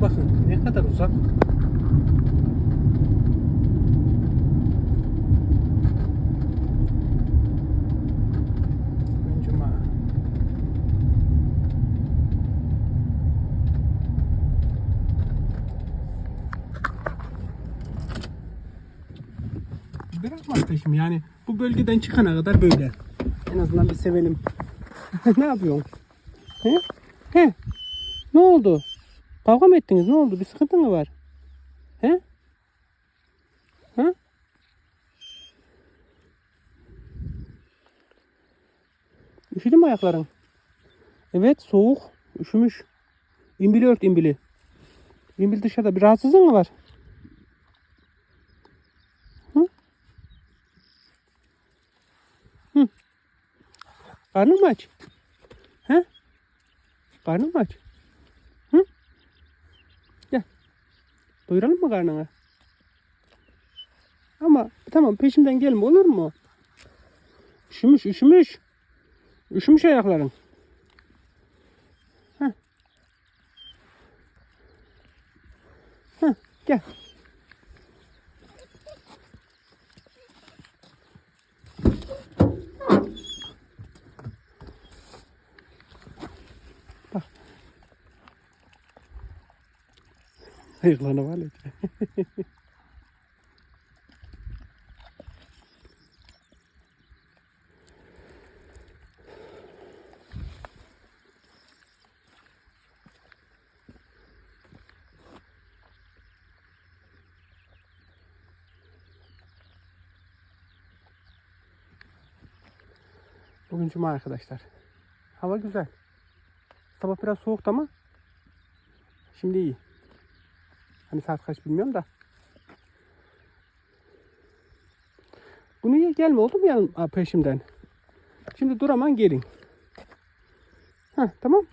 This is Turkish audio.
bakın ne kadar uzak. Bırakmaz peşim yani bu bölgeden çıkana kadar böyle. En azından bir sevelim. ne yapıyorsun? He? He? Ne oldu? Kavga mı ettiniz? Ne oldu? Bir sıkıntı mı var? He? Ha? Üşüdü mü ayakların? Evet soğuk. Üşümüş. İmbili ört imbili. İmbil dışarıda. Bir rahatsızlığın mı var? Hı? Hı. Karnın mı aç? He? Karnın mı aç? Hı? Gel. Doyuralım mı karnını? Ama tamam peşimden gelme olur mu? Üşümüş üşümüş. Üşümüş ayakların. Heh. Heh, gel. Ayaklarına var ya. Bugün cuma arkadaşlar. Hava güzel. Sabah biraz soğuktu ama şimdi iyi. Hani saat kaç bilmiyorum da. Bu niye gelme oldu mu yanım peşimden? Şimdi dur aman gelin. Heh, tamam.